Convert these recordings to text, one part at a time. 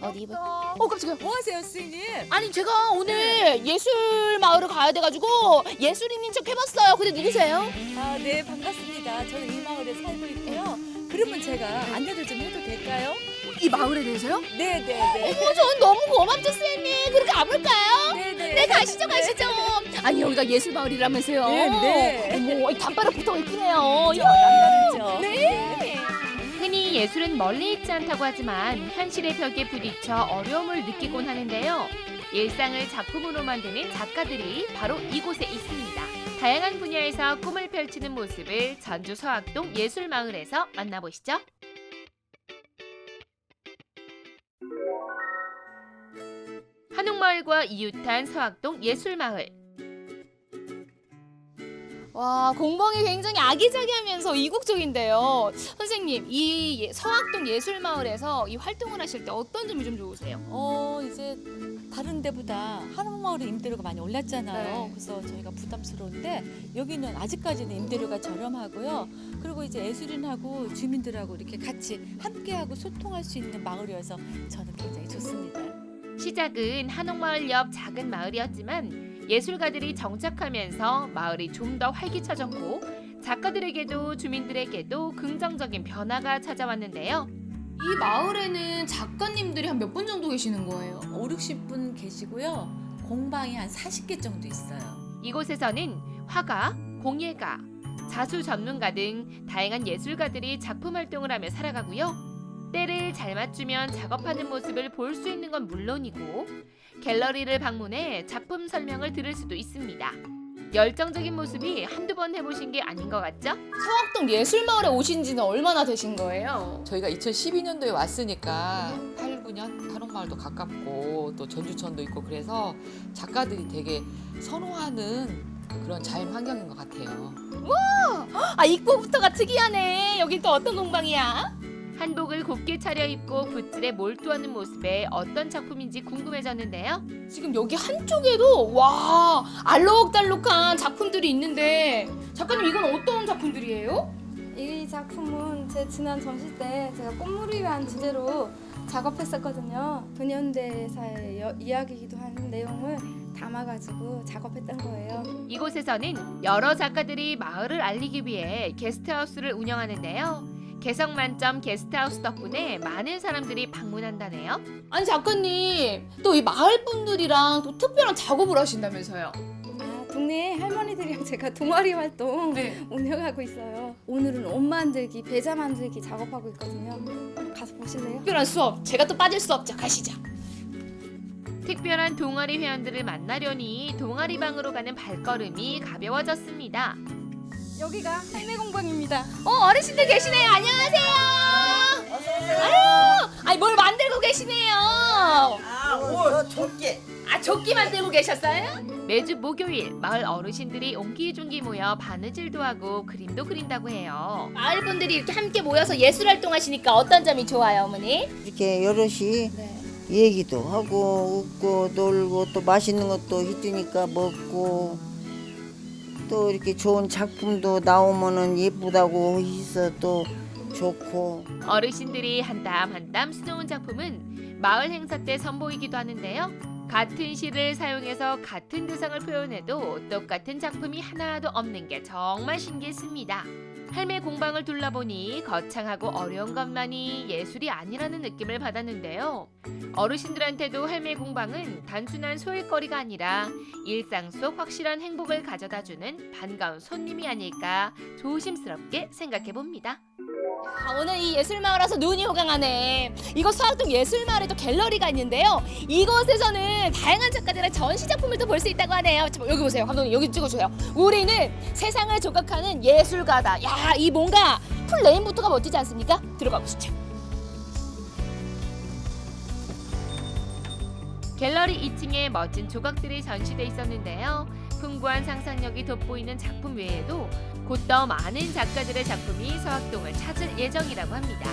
어디 봐. 어, 어 깜짝이야. 뭐 하세요, 스님? 아니 제가 오늘 예술 마을을 가야 돼가지고 예술인인 척 해봤어요. 근데 누구세요? 아, 네, 반갑습니다. 저는 이 마을에 살고 있고요. 그러면 제가 안내를 좀 해도 될까요? 이 마을에 대해서요? 네, 네, 네. 어, 전 너무 고맙죠, 쌤님. 그렇게 가볼까요? 네, 네. 네, 가시죠, 가시죠. 아니 여기가 예술 마을이라면서요. 네, 네. 어머, 이 담벼락부터 예쁘네요. 저 남다르죠? 네. 흔히 예술은 멀리 있지 않다고 하지만 현실의 벽에 부딪혀 어려움을 느끼곤 하는데요. 일상을 작품으로 만드는 작가들이 바로 이곳에 있습니다. 다양한 분야에서 꿈을 펼치는 모습을 전주 서학동 예술마을에서 만나보시죠. 한옥마을과 이웃한 서학동 예술마을. 와 공방이 굉장히 아기자기하면서 이국적인데요. 선생님 이 예- 서학동 예술 마을에서 이 활동을 하실 때 어떤 점이 좀 좋으세요? 어, 이제 다른 데보다 한옥마을의 임대료가 많이 올랐잖아요. 네. 그래서 저희가 부담스러운데 여기는 아직까지는 임대료가 저렴하고요. 그리고 이제 예술인하고 주민들하고 이렇게 같이 함께하고 소통할 수 있는 마을이어서 저는 굉장히 좋습니다. 시작은 한옥마을 옆 작은 마을이었지만 예술가들이 정착하면서 마을이 좀 더 활기차졌고 작가들에게도 주민들에게도 긍정적인 변화가 찾아왔는데요. 이 마을에는 작가님들이 한 몇 분 정도 계시는 거예요? 5, 60분 계시고요. 공방이 한 40개 정도 있어요. 이곳에서는 화가, 공예가, 자수 전문가 등 다양한 예술가들이 작품 활동을 하며 살아가고요. 때를 잘 맞추면 작업하는 모습을 볼 수 있는 건 물론이고 갤러리를 방문해 작품 설명을 들을 수도 있습니다. 열정적인 모습이 한두 번 해보신 게 아닌 것 같죠? 서학동 예술 마을에 오신 지는 얼마나 되신 거예요? 저희가 2012년도에 왔으니까 8, 9년 한옥마을도 가깝고 또 전주천도 있고 그래서 작가들이 되게 선호하는 그런 자연 환경인 것 같아요. 아 입구부터가 특이하네. 여긴 또 어떤 공방이야? 한복을 곱게 차려입고 붓질에 몰두하는 모습에 어떤 작품인지 궁금해졌는데요. 지금 여기 한쪽에도 와 알록달록한 작품들이 있는데 작가님 이건 어떤 작품들이에요? 이 작품은 제 지난 전시 때 제가 꽃무리란 주제로 작업했었거든요. 근현대사의 여- 이야기이기도 한 내용을 담아가지고 작업했던 거예요. 이곳에서는 여러 작가들이 마을을 알리기 위해 게스트하우스를 운영하는데요. 개성 만점 게스트하우스 덕분에 많은 사람들이 방문한다네요. 아니 작가님 또 이 마을 분들이랑 또 특별한 작업을 하신다면서요? 아, 동네 할머니들이랑 제가 동아리 활동 네. 운영하고 있어요. 오늘은 옷 만들기, 배자 만들기 작업하고 있거든요. 가서 보실래요? 특별한 수업 제가 또 빠질 수 없죠. 가시죠. 특별한 동아리 회원들을 만나려니 동아리 방으로 가는 발걸음이 가벼워졌습니다. 여기가 할매 공방입니다. 어 어르신들 계시네요. 안녕하세요. 아유, 아니 뭘 만들고 계시네요. 아, 오, 좋게. 아 조끼 만들고 계셨어요? 매주 목요일 마을 어르신들이 옹기종기 모여 바느질도 하고 그림도 그린다고 해요. 마을 분들이 이렇게 함께 모여서 예술 활동하시니까 어떤 점이 좋아요, 어머니? 이렇게 여럿이 네. 얘기도 하고 웃고 놀고 또 맛있는 것도 해주니까 먹고 또 이렇게 좋은 작품도 나오면은 예쁘다고 해서 또 좋고 어르신들이 한 땀 한 땀 수놓은 작품은 마을 행사 때 선보이기도 하는데요. 같은 시를 사용해서 같은 대상을 표현해도 똑같은 작품이 하나도 없는 게 정말 신기했습니다. 할매 공방을 둘러보니 거창하고 어려운 것만이 예술이 아니라는 느낌을 받았는데요. 어르신들한테도 할매 공방은 단순한 소일거리가 아니라 일상 속 확실한 행복을 가져다주는 반가운 손님이 아닐까 조심스럽게 생각해 봅니다. 아, 오늘 이 예술마을 와서 눈이 호강하네. 이곳 서학동 예술마을에도 갤러리가 있는데요. 이곳에서는 다양한 작가들의 전시 작품을 또 볼 수 있다고 하네요. 자, 여기 보세요. 감독님 여기 찍어줘요. 우리는 세상을 조각하는 예술가다. 야, 이 뭔가 풀 레인부터가 멋지지 않습니까? 들어가 보시죠. 갤러리 2층에 멋진 조각들이 전시돼 있었는데요. 풍부한 상상력이 돋보이는 작품 외에도 곧 더 많은 작가들의 작품이 서학동을 찾을 예정이라고 합니다.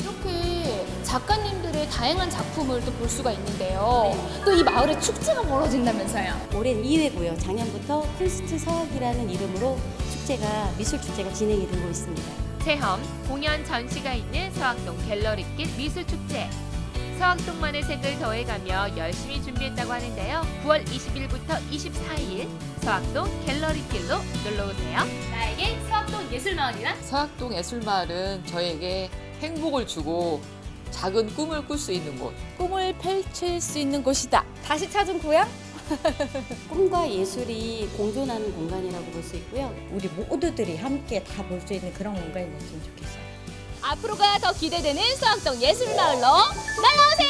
이렇게 작가님들의 다양한 작품을 또 볼 수가 있는데요. 또 이 마을에 축제가 벌어진다면서요. 올해는 2회고요. 작년부터 콘스트 서학이라는 이름으로 축제가 미술 축제가 진행이 되고 있습니다. 체험, 공연 전시가 있는 서학동 갤러리길 미술축제. 서학동만의 색을 더해가며 열심히 준비했다고 하는데요. 9월 20일부터 24일 서학동 갤러리길로 놀러오세요. 나에게 서학동 예술마을이란 서학동 예술마을은 저에게 행복을 주고 작은 꿈을 꿀 수 있는 곳. 꿈을 펼칠 수 있는 곳이다. 다시 찾은 고향? 꿈과 예술이 공존하는 공간이라고 볼 수 있고요. 우리 모두들이 함께 다 볼 수 있는 그런 공간이 됐으면 좋겠어요. 앞으로가 더 기대되는 서학동 예술마을로 날아오세요.